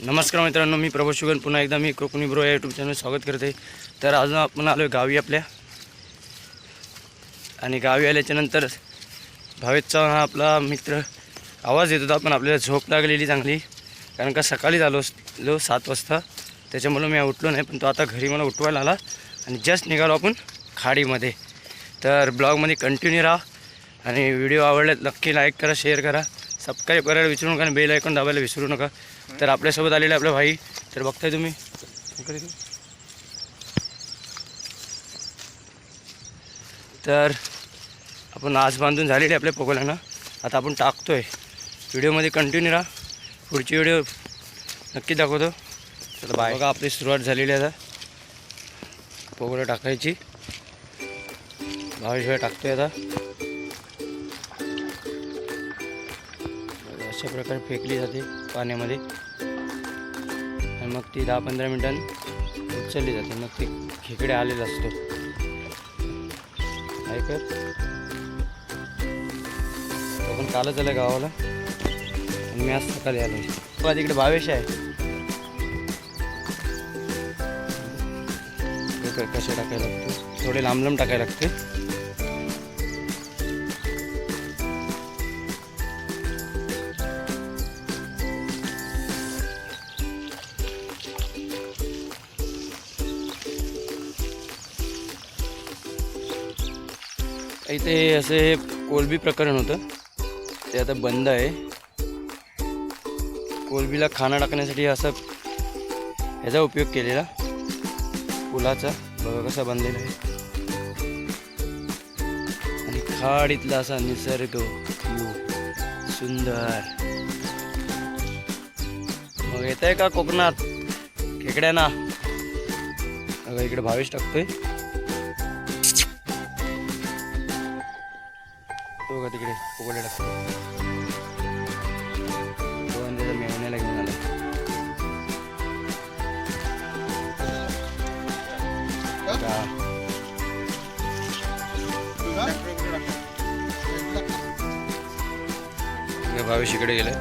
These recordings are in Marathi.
नमस्कार मित्रांनो मी प्रभू शुगन. पुन्हा एकदा मी कोकणी ब्रो या यूट्यूब चॅनल स्वागत करते तर अजून आपण आलो आहे गावी आपल्या. आणि गावी आल्याच्यानंतर भावेतचा हा आपला मित्र. आवाज येत होता पण आपल्याला झोप लागलेली चांगली. कारण का सकाळीच आलो लो सात वाजता. त्याच्यामुळं मी उठलो नाही पण तो आता घरी मला उठवायला आला. आणि जस्ट निघालो आपण खाडीमध्ये. तर ब्लॉगमध्ये कंटिन्यू राहा. आणि व्हिडिओ आवडले नक्की लाईक करा शेअर करा. सबस्क्राईब करायला विसरू नका आणि बेल ऐकून दाबायला विसरू नका. तर आपल्यासोबत आलेले आपले भाई. तर बघताय तुम्ही. तर आपण आज बांधून झालेली आपल्या पोगोल्यानं आता आपण टाकतोय. व्हिडिओमध्ये कंटिन्यू राहा. पुढची व्हिडिओ नक्की दाखवतो. चला बाय बघा आपली सुरुवात झालेली आहे आता. पोगोला टाकायची. भावेशिवाय टाकतोय आता. अशा प्रकारे फेकली जाते पाण्यामध्ये. आणि मग ती दहा पंधरा मिनटांनी उचलली जाते. मग ते खेकडे आलेला असतो. काय आपण कालच आलं गावाला. आणि मी आज सकाळी आलो बघा तिकडे भावेश आहे. कसे टाकायला लागते. थोडे लांब लांब टाकायला लागते. इथे असे कोलबी प्रकरण होतं. ते आता बंद आहे. कोलबीला खाना टाकण्यासाठी असं ह्याचा उपयोग केलेला. पुलाचा. बघा कसा बांधलेला आहे. आणि खाड इथला असा निसर्ग सुंदर. मग येत आहे का कोकणात? खेकड्याना. अगं बघा इकडे भावेश टाकतोय. का तिकडे उघडे टाकतो तो आणि त्याचा मेहण्याला घेऊन आला भावेश इकडे गेलाय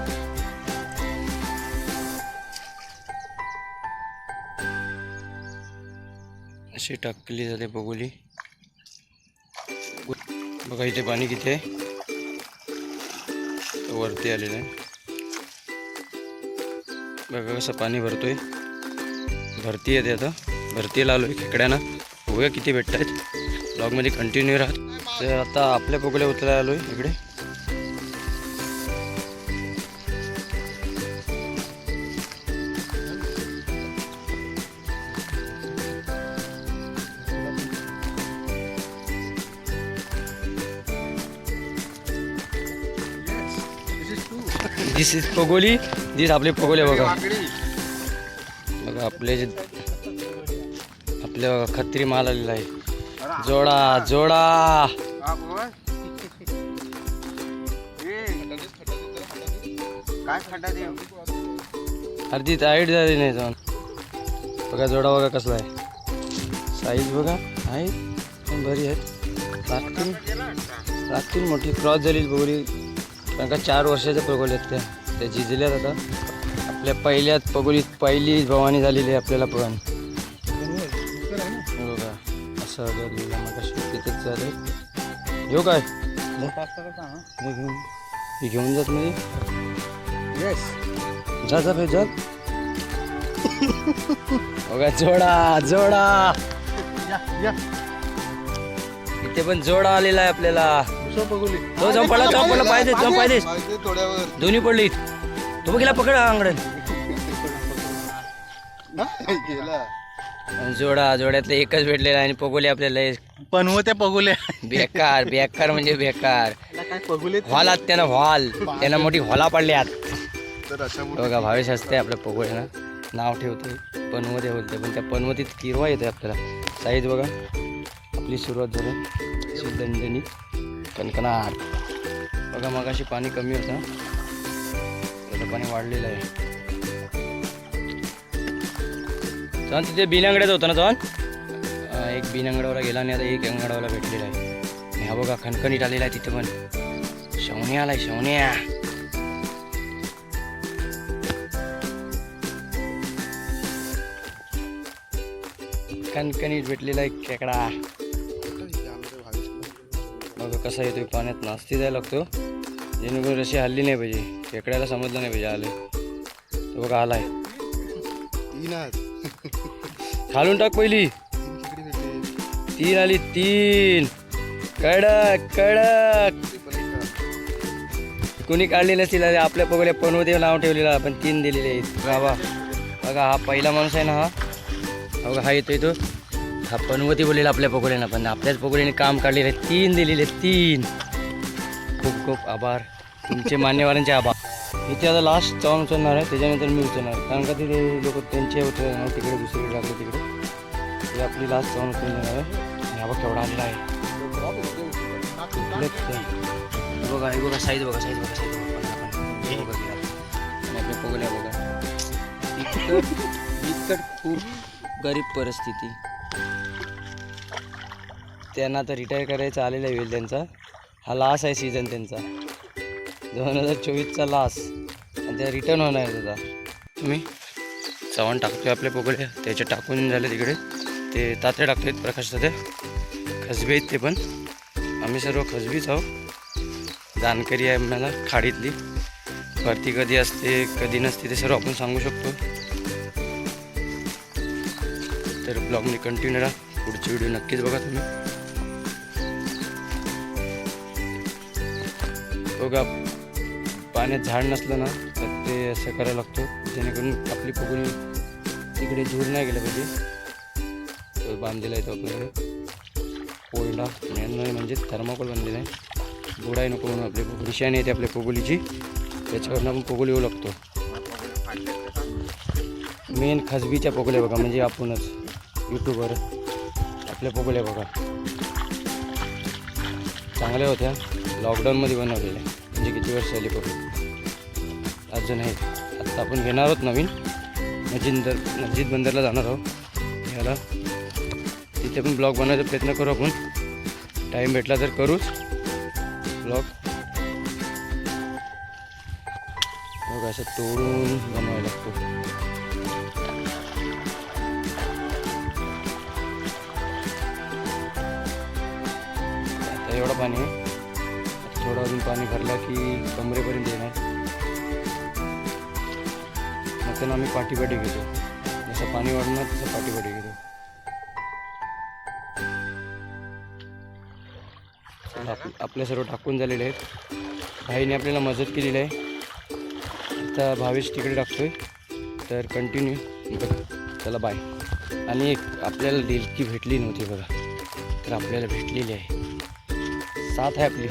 अशी टाकली जाते बघुली बघा इथे पाणी किती आहे. वरती आलेलं आहे. बघा कसं पाणी भरतोय. भरती येते आता. भरतीला आलो आहे खेकड्यानं. बघूया किती भेटत आहेत ब्लॉगमध्ये कंटिन्यू राहत. तर आता आपल्या पोगल्या उतरायला आलो आहे इकडे. दिस इज पगोली. दिस आपले पगोले बघा. बघा आपले जे आपल्या बघा खत्री माल आलेला आहे. जोडा जोडा. अर्धी टाईट झाली नाही जाऊन. बघा जोडा बघा कसला आहे. साईज बघा. आहे. बरी आहेत. लागतील लागतील मोठी. क्रॉस झाली बघली कारण का चार वर्षाच्या पगोली आहेत त्या. त्या झिजल्यात आता. आपल्या पहिल्यात पगोलीत पहिली भवानी झालेली आहे आपल्याला पण. हे बघा असं झालेलं मग तिथेच झाले. येऊ काय? हे घेऊन. हे घेऊन जात येस जा जा भाई जा. बघा जोडा जोडा. या. इथे पण जोडा आलेला आहे आपल्याला. तो जाऊन पडला जाऊन पडला पाहिजे जाऊन पाहिजे थोड्यावर. दोन्ही पडली. तो बघितला पकडा अंगड गेला. जोडा जोड्यातले एकच भेटलेला आणि पगोले आपल्याला पण हो त्या पगुल्या बेकार बेकार म्हणजे बेकार. काय पगुले व्हालात त्यानं व्हाल त्यानं मोठी व्हाला पडल्यात तर अशा बघा भावेश असते आपल्या पगोळ्यानं नाव ठेवते पनवते बोलते पण त्या पनवतीत किरवा येते आपल्याला. साईज बघा. आपली सुरुवात झाली. अशी दणदणी कणकणाट बघा मगाशी पाणी कमी होतं. त्याचं पाणी वाढलेलं आहे. चव्हाण तिथे बिनांगड्यात होतं ना चव्हाण एक बिनांगडावाला गेला नाही आता एक अंगडावाला भेटलेला आहे. आणि हा बघा खणखणीत आलेला आहे तिथं पण. शवण्या आलाय शवण्या कणकणीत भेटलेला आहे खेकडा. कसा येतोय पाण्यात नास्ती द्यायला लागतो जेणेकरून अशी हल्ली नाही पाहिजे. खेकड्याला समजलं नाही पाहिजे आले. तो बघा आलाय. खालून टाक पहिली. तीन आली तीन. कडक कडक. कोणी काढली नसतील अरे आपल्या पगोल्या पनवते नाव ठेवलेलं आपण तीन दिलेले आहेत. बाबा बघा हा पहिला माणूस आहे ना हा हा. बघा हा येतोय तो. हा पनवती बोललेला आपल्या पकोड्यानं पण आपल्याच पकोड्याने काम काढलेले तीन दिलेले आहेत, तीन. खूप खूप आभार. तुमचे मान्यवरांचे आभार. इथे आता लास्ट चावून उचलणार आहे त्याच्यानंतर मी उचलणार कारण का तिथे लोक त्यांचे उचलणार तिकडे दुसरीकडे लागले तिकडे. ही आपली लास्ट चावून उचलणार आहे. हा बघ केवढा आलेला आहे. बघा हे बघा साईज बघा साईज बघा साईज बघा. आपल्या पगोल्या बघा. इतकं इतकं खूप गरीब परिस्थिती. त्यांना आता रिटायर करायचं आलेलं होईल त्यांचा. हा लास्ट आहे सीझन त्यांचा. दोन हजार चोवीसचा लास्ट आणि त्या रिटर्न होणार आहे त्याचा तुम्ही? चव्हाण टाकतोय आपले पोकळे. त्याचे टाकून झाले तिकडे ते तात्या टाकतोय प्रकाश तात्या. खसबे आहेत ते पण. आम्ही सर्व खसबीच आहोत. जानकारी आहे मला खाडीतली. भरती कधी असते कधी नसते ते सर्व आपण सांगू शकतो. तर ब्लॉगने कंटिन्यू राहा. पुढची व्हिडिओ नक्कीच बघा तुम्ही. बघा पाण्यात झाड नसलं ना तर ते असं करायला लागतो. जेणेकरून आपली फुगणी तिकडे झूड नाही गेलं पाहिजे. तो बांधलेला आहे तो आपल्याकडे. कोल्डा मेन म्हणजे थर्माकोल बांधलेला आहे. बुडाई नको म्हणून आपली निशाणी येते आपल्या पोगोलीची त्याच्यावरनं आपण पोगोली येऊ लागतो. मेन खसबीच्या पोगोल्या बघा म्हणजे आपणच यूट्यूबवर आपल्या पोगोल्या बघा. चांगल्या होत्या. लॉकडाऊनमध्ये बनवलेल्या म्हणजे किती वर्ष झाली बघू. अजून आहे. आत्ता आपण घेणार आहोत नवीन. मजिंदर मस्जिद बंदरला जाणार आहोत. ह्याला तिथे पण ब्लॉग बनवायचा प्रयत्न करू आपण. टाईम भेटला तर करूच. ब्लॉग. मग असं तोडून बनवायला लागतो. एवढं पाणी आहे. थोडं अजून पाणी भरलं की कमरेपर्यंत येणार मग त्यांना आम्ही पाठीपाठी घेतो जसं पाणी वाढणार तसं पाठीपाठी घेतो आप आपल्या सर्व टाकून झालेले आहेत भाईने आपल्याला मदत केलेली आहे आता भावेश तिकडे टाकतोय तर कंटिन्यू चला बाय आणि एक आपल्याला डेलकी भेटली नव्हती बघा। तर आपल्याला भेटलेली आहे साथ आहे आपली।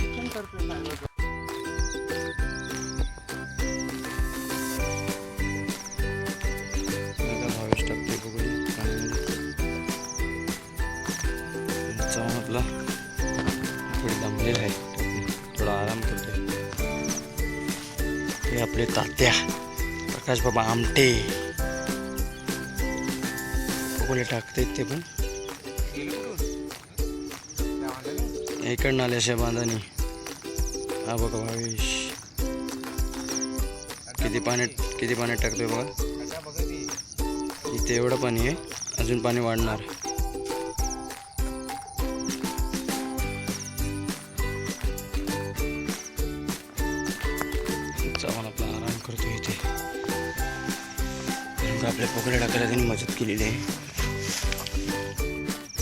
प्रकाश बाबा आमटे. टाकत टाकतायत ते पण. इकडनं आले अशा बांधानी हा बघा भावेश. किती पाण्यात किती पाण्यात टाकतोय बघा. इथे एवढं पाणी आहे अजून पाणी वाढणार. कपडे टाकायला त्यांनी मदत केलेली आहे.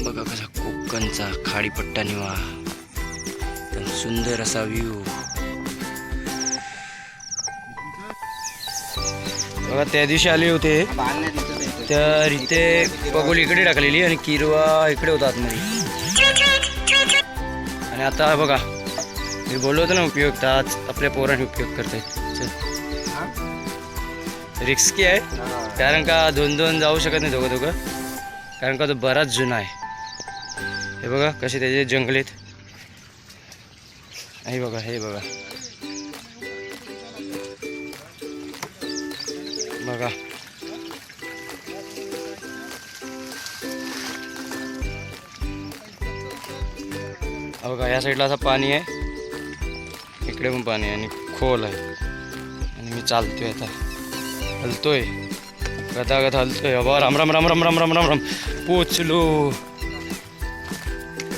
बघा कसा कोकणचा खाडीपट्टा निवा. पण सुंदर असा व्ह्यू बघा त्या दिवशी आले होते. तर इथे पगोल इकडे टाकलेली आणि किरवा इकडे होता आतमध्ये. आणि आता बघा मी बोललो होतो ना उपयोग तर आज आपल्या पोरांनी उपयोग करतायत. रिस्की आहे. कारण का दोन दोन जाऊ शकत नाही दोघं दोघं. कारण का तो बराच जुना आहे. हे बघा कसे त्याचे जंगलीत हे बघा हे बघा. बघा. बघा या साईडला असं पाणी आहे. इकडे पण पाणी आहे आणि खोल आहे. आणि मी चालतोय आता. हलतोय. गता हलतोय. बाबा राम राम राम राम राम राम राम राम. पोचलो.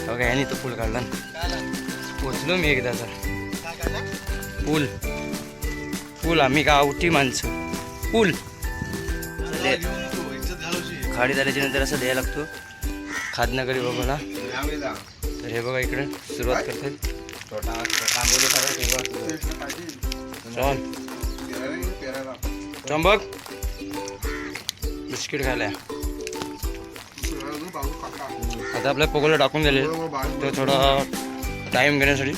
बघा याने तो पूल काढला ना. पोचलो मी एकदा तर. पूल. पूल आम्ही का आवटी माणसं. पूल. खाडी झाल्याच्यानंतर असं द्यायला लागतो. खादनगरी बाबाला. तर हे बघा इकडे सुरुवात करतात चल. चंबक बिस्किट खायला. आता आपल्या पोकोला टाकून दिले. तर थोडा टाईम घेण्यासाठी.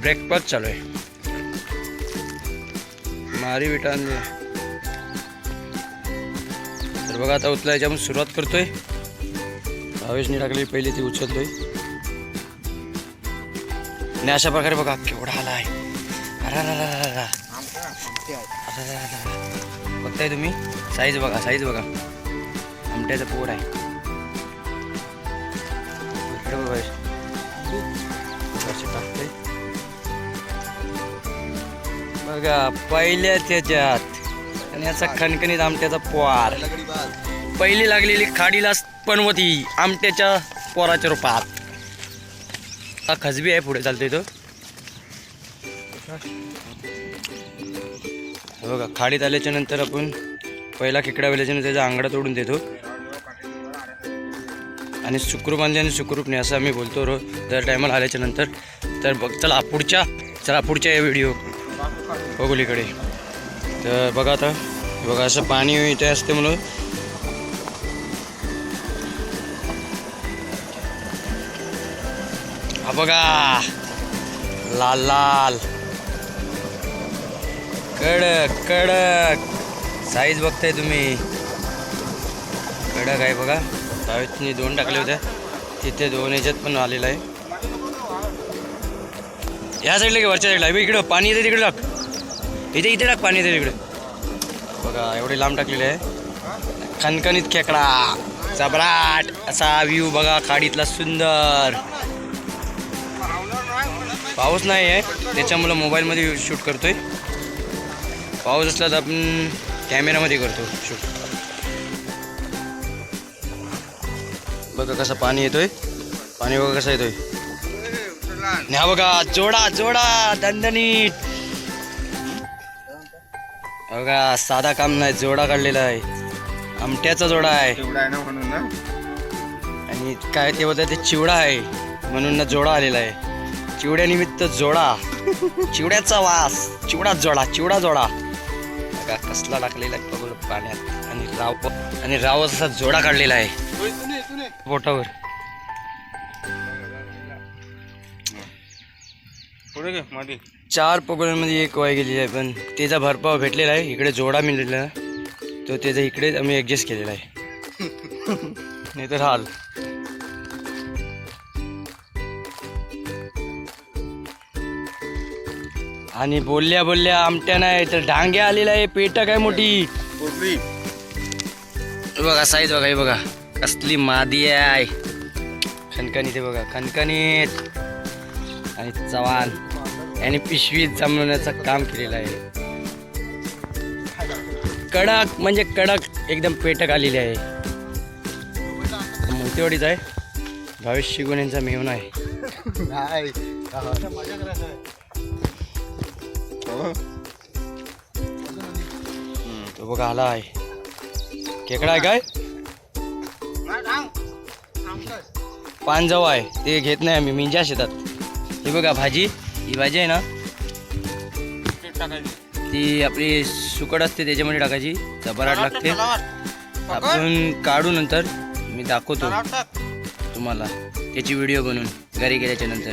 ब्रेकफास्ट चालू आहे. मारी विटान. तर बघा आता उचलायची आपण सुरुवात करतोय. भावेशने टाकली पहिली ती उचलतोय. आणि अशा प्रकारे बघा केवढा आला आहे. बघताय तुम्ही? साईज बघा साईज बघा. आमट्याचं पोड आहे. बघा. पहिल्या त्याच्यात. आणि याचा खणखणीत आमट्याचा पोर. पहिली लागलेली खाडीला पनवती आमट्याच्या पोराच्या रूपात. हा खजबी आहे पुढे चालतोय तो. बघा खाडीत आल्याच्यानंतर आपण पहिला खेकडा वेल्याच्या त्याचा आंगडा तोडून देतो. आणि सुखरूप आणले आणि सुखरूप नाही असं आम्ही बोलतो रो दर टायमाला आल्याच्यानंतर. तर बघ चला पुढच्या चला पुढच्या या व्हिडिओ. बघुलीकडे तर बघा आता बघा असं पाणी इथे असते म्हणून. हा बघा लाल लाल. कडक कडक. साईज बघताय तुम्ही. कडक आहे बघा. दहावीतनी दोन टाकले होते. तिथे दोन याच्यात पण आलेला आहे. या साईडला की वरच्या साईडला आहे इकडं पाणी येते तिकडे टाक. इथे इथे टाक पाणी येते तिकडे. बघा एवढे लांब टाकलेले आहे. खणखणीत खेकडा. चबराट असा व्ह्यू बघा खाडीतला सुंदर. पाऊस नाही आहे त्याच्यामुळं मोबाईलमध्ये शूट करतोय. पाऊस असला तर आपण कॅमेरामध्ये करतो. शूट बघा कसं पाणी येतोय. पाणी बघा कसं येतोय. हा बघा जोडा जोडा दणदणीत बघा साधा काम नाही जोडा काढलेला आहे. आमट्याचा जोडा आहे. आणि काय ते होतं ते चिवडा आहे. म्हणून ना जोडा आलेला आहे. चिवड्यानिमित्त जोडा. चिवड्याचा वास. चिवडा जोडा चिवडा जोडा. बघा कसला टाकलेला आहे बघू पाण्यात. आणि राव आणि राव असा जोडा काढलेला आहे. बोटावर चार पकडूनमध्ये एक वाय गेलेली आहे पण त्याचा भरपाव भेटलेला आहे इकडे जोडा मिळलेला. तो त्याचा इकडे आम्ही ॲडजस्ट केलेला आहे. नाही तर हाल. आणि बोलल्या बोलल्या आमट्या नाही तर डांग्या आलेला आहे पेट काय मोठी? बघा साईज बघा हे बघा. कसली मादी आहे. खणखणीत हे बघा खणखणीत आणि चव्हाण. याने पिशवीत जमवण्याचं काम केलेलं आहे. कडक म्हणजे कडक एकदम पेटक आलेली आहे. मोठेवाडीच आहे. भावेश शिगोन यांचा मेहून आहे. तो बघा आला आहे खेकडा आहे काय? पानजाव आहे. ते घेत नाही आम्ही मिंजा शेतात. ही बघा भाजी ही भाजी आहे ना ती आपली सुकट असते त्याच्यामध्ये टाकायची. चपराट लागते. आपण काढू नंतर मी दाखवतो तुम्हाला. त्याची व्हिडिओ बनवून घरी गेल्याच्यानंतर.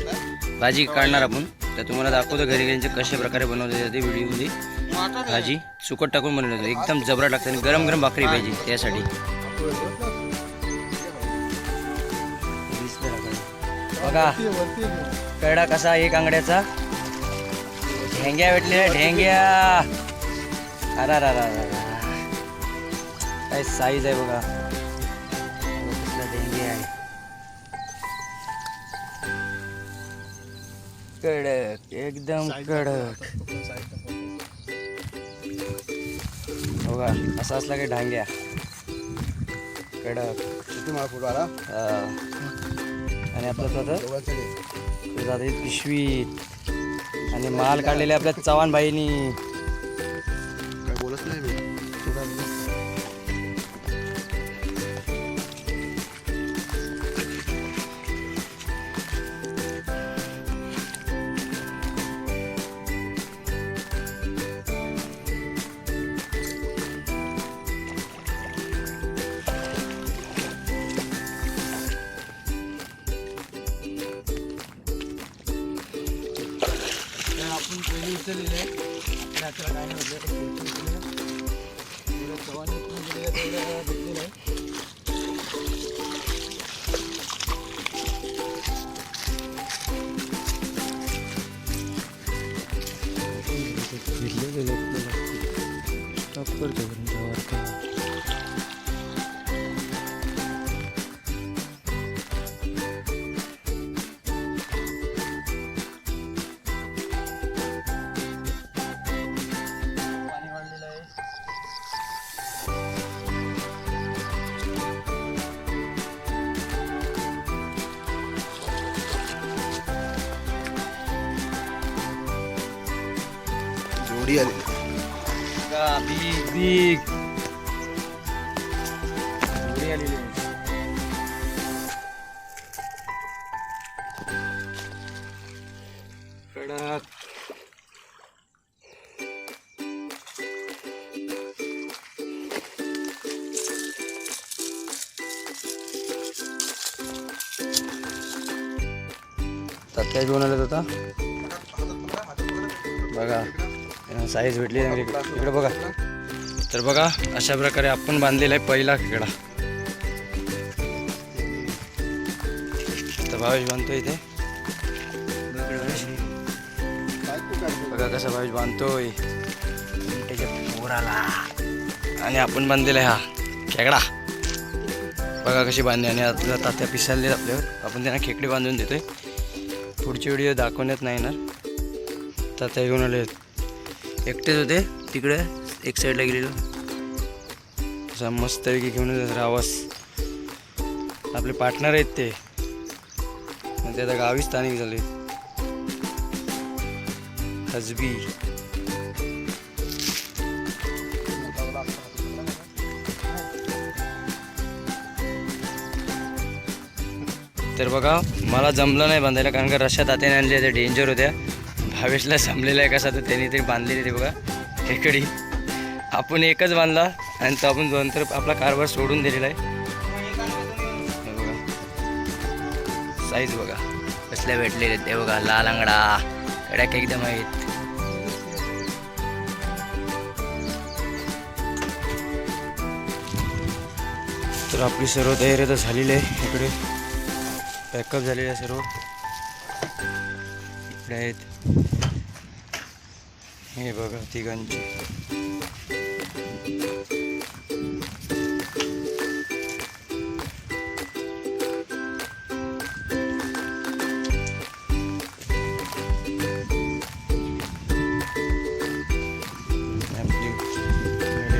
भाजी काढणार आपण. तर तुम्हाला दाखवतो घरी घरी कशा प्रकारे बनवले जाते व्हिडिओमध्ये. भाजी सुकट टाकून बनवलं जाते. एकदम जबरा टाकते आणि गरम गरम भाकरी पाहिजे त्यासाठी. बघा कडा कसा एक आंगड्याचा ढेंग्या भेटल्या ढेंग्या. अरा रा रा काय साईज आहे बघा. ढेंगे आहे. कडक एकदम कडक. बघा असा असला काही ढांग्या. कडक. किती मला फोटो आला. आणि आपलं. जात पिशवीत. आणि माल काढलेले आपल्या चव्हाण बाईनी आपण पहिली जोडी आली का बिग बिग जोडी आलेली आहे. कडक तात्या घेऊन आलेत आता बघा साईज भेटली इकडे बघा. तर बघा अशा प्रकारे आपण बांधलेला आहे पहिला खेकडा. तर भावेश बांधतो इथे. बघा कसा भावेश बांधतोय. त्याच्या पोराला. आणि आपण बांधलेला आहे हा खेकडा. बघा कशी बांधली आणि आपल्या तात्या पिसालले आपल्यावर. आपण त्यांना खेकडे बांधून देतोय. पुढची व्हिडिओ दाखवण्यात नाही येणार. तात्या घेऊन आले एकटेच होते. तिकडे एक साईडला गेलेलो. असा मस्तपैकी घेऊन येतात रावस आपले पार्टनर आहेत ते. ते आता गावी स्थानिक झाले. हजबी तर बघा मला जमलं नाही बांधायला कारण का रश्या तात्याने आणल्या त्या डेंजर होत्या. भावेशला जमलेला आहे कसा तर त्यांनी तरी बांधलेली ते बघा. खेकडी आपण एकच बांधला आणि तो आपण नंतर आपला कारभार सोडून दिलेला आहे. बघा. साईज बघा. कसल्या भेटलेले आहेत ते बघा. लाल अंगडा. कड्याक एकदम आहेत. तर आपली सर्व तयारी आता झालेली आहे इकडे. पॅकअप झालेलं आहे सर्व. इकडे आहेत. हे बघा तिघांची.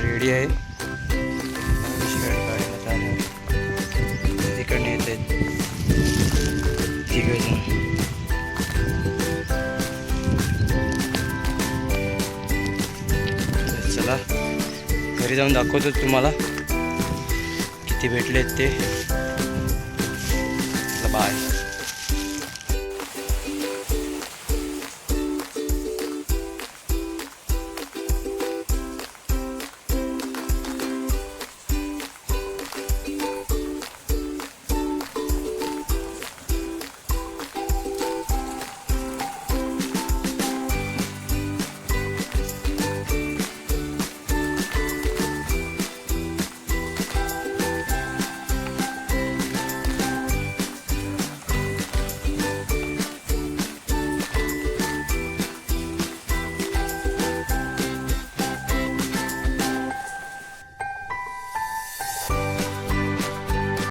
रेडी आहे? जाऊन दाखवतो तुम्हाला. किती भेटलेत ते.